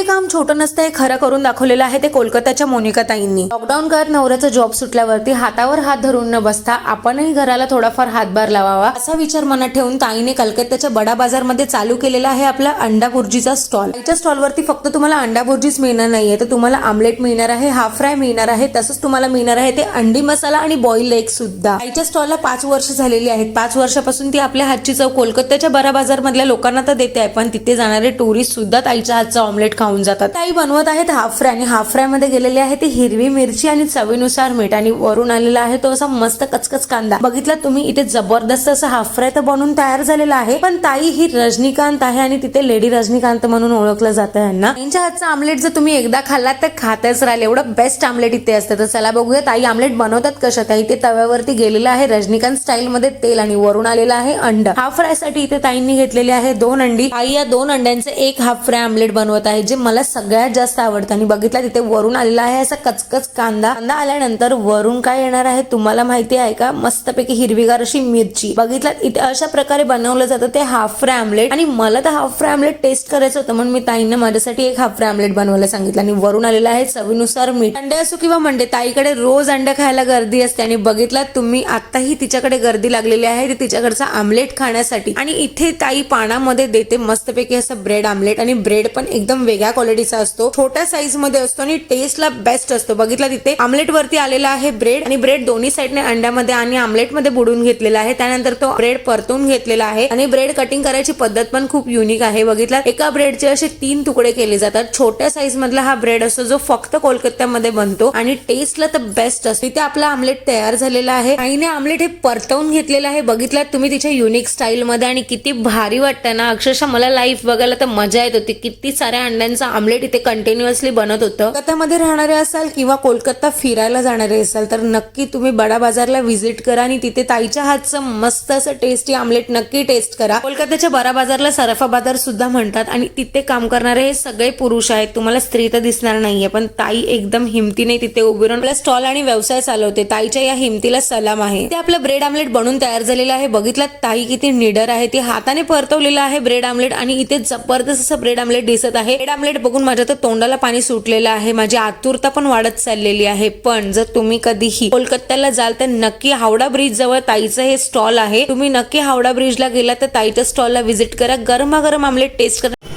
कोणतंही काम छोटं नसतं हे खरं करून दाखवलेलं आहे ते कोलकाताच्या मोनिका ताईंनी. लॉकडाऊन काळात नवऱ्याचा जॉब सुटल्यावरती हातावर हात धरून न बसता आपणही घराला थोडाफार हातभार लावावा असा विचार मनात ठेवून ताईने कलकत्त्याच्या बडा बाजारमध्ये चालू केलेला आहे आपला अंडा भुर्जीचा स्टॉल त्याच्या स्टॉलवरती फक्त तुम्हाला अंडा भुर्जीच मिळणार नाहीये तर तुम्हाला आमलेट मिळणार आहे हाफ फ्राय मिळणार आहे तसंच तुम्हाला मिळणार आहे ते अंडी मसाला आणि बॉईल एग सुद्धा. ताईच्या स्टॉलला पाच वर्ष झालेली आहेत. पाच वर्षापासून ती आपल्या हातची चव कोलकात्याच्या बरा बाजार मधल्या लोकांना तर देते आहे पण तिथे जाणारे टुरिस्ट सुद्धा ताईच्या हातचा ऑमलेट खाऊन जातात. ताई बनवत आहेत हाफ फ्राय आणि हाफ फ्रायमध्ये आहे ती हिरवी मिरची आणि चवीनुसार मीठ आणि वरून आलेला आहे तो असा मस्त कचकच कांदा. बघितला तुम्ही इथे जबरदस्त असं हाफ फ्राय तर बनवून तयार झालेला आहे पण ताई ही रजनीकांत आहे आणि तिथे लेडी रजनीकांत म्हणून ओळखलं जातं यांना. त्यांच्या हातचा आमलेट जर तुम्ही एकदा खाल्लात तर खातच राहिले. एवढं बेस्ट आमलेट इथे असतं. तर चला बघूया ताई आमलेट बनवतात कशा? ताई ते तव्यावरती गेलेलं आहे रजनीकांत स्टाईल मध्ये तेल आणि वरून आलेलं आहे अंड. हाफ फ्रायसाठी इथे ताईंनी घेतलेली आहे दोन अंडी. ताई या दोन अंड्यांचे एक हाफ फ्राय आमलेट बनवत आहे जे मला सगळ्यात जास्त आवडतं. आणि बघितला तिथे वरून आलेला आहे असा कचकच कांदा. कांदा आल्यानंतर वरून काय येणार आहे तुम्हाला माहिती आहे का? मस्तपैकी हिरवीगार अशी मिरची. बघितला इथे अशा प्रकारे बनवलं जातं ते हाफ फ्राय आमलेट आणि मला तर हाफ फ्राय आमलेट टेस्ट करायचं होतं म्हणून मी ताईंना माझ्यासाठी एक हाफ फ्राय आमलेट बनवायला सांगितलं. आणि वरून आलेलं आहे चवीनुसार मीठ. अंडे असो किंवा मंडे ताईकडे रोज अंडे खायला गर्दी असते. आणि बघितला तुम्ही आताही तिच्याकडे गर्दी लागलेली आहे. ती तिच्याकडचा आमलेट खाण्यासाठी. आणि इथे ताई पानामध्ये देते मस्तपैकी असं ब्रेड आमलेट. आणि ब्रेड पण एकदम वेगळा वेगळ्या क्वालिटीचा असतो. छोट्या साईजमध्ये असतो आणि टेस्टला बेस्ट असतो. बघितला तिथे? आमलेट वरती आलेला आहे ब्रेड आणि ब्रेड दोन्ही साईडने अंड्यामध्ये आणि आमलेटमध्ये बुडून घेतलेला आहे. त्यानंतर तो ब्रेड परतून घेतलेला आहे. आणि ब्रेड कटिंग करायची पद्धत पण खूप युनिक आहे. बघितला? एका ब्रेडचे असे तीन तुकडे केले जातात. छोट्या साईज मधला हा ब्रेड असतो जो फक्त कोलकात्यामध्ये बनतो आणि टेस्टला तर बेस्ट असतो. तिथे आपला आमलेट तयार झालेला आहे. आईने आमलेट हे परतवून घेतलेलं आहे. बघितलं? तुम्ही तिच्या युनिक स्टाईल मध्ये आणि किती भारी वाटतं ना. अक्षरशः मला लाईफ बघायला तर मजा येत होती. किती साऱ्या अंड्यांचं आमलेट इथे कंटिन्युअसली बनत होतं. कोलकात्यामध्ये राहणारे असाल किंवा कोलकाता फिरायला जाणारे असाल तर नक्की तुम्ही बडा बाजारला व्हिजिट करा आणि तिथे ताईच्या हातचं मस्त असं टेस्टी आमलेट नक्की टेस्ट करा. कोलकात्याच्या बडा बाजारला सराफा बाजार सुद्धा म्हणतात आणि तिथे काम करणारे हे सगळे पुरुष आहेत. तुम्हाला स्त्री तर दिसणार नाहीये पण ताई एकदम हिमतीने तिथे उभी राहून आपला स्टॉल आणि व्यवसाय चालवते. ताईच्या या हिमतीला सलाम आहे. ते आपलं ब्रेड आमलेट बनून तयार झालेलं आहे. बघितलं ताई किती निडर आहे. ती हाताने परतवलेलं आहे ब्रेड आमलेट आणि इथे जबरदस्त असं ब्रेड आमलेट दिसत आहे. ब्रेड आमलेट बघून माझ्या तर तोंडाला पाणी सुटलेलं आहे. माझी आतुरता पण वाढत चाललेली आहे. पण जर तुम्ही कधीही कोलकात्याला जाल तर नक्की हावडा ब्रिज जवळ ताईचं हे स्टॉल आहे. तुम्ही नक्की हावडा ब्रिजला गेला तर ताईच्या स्टॉलला व्हिजिट करा. गरमागरम आमलेट टेस्ट करा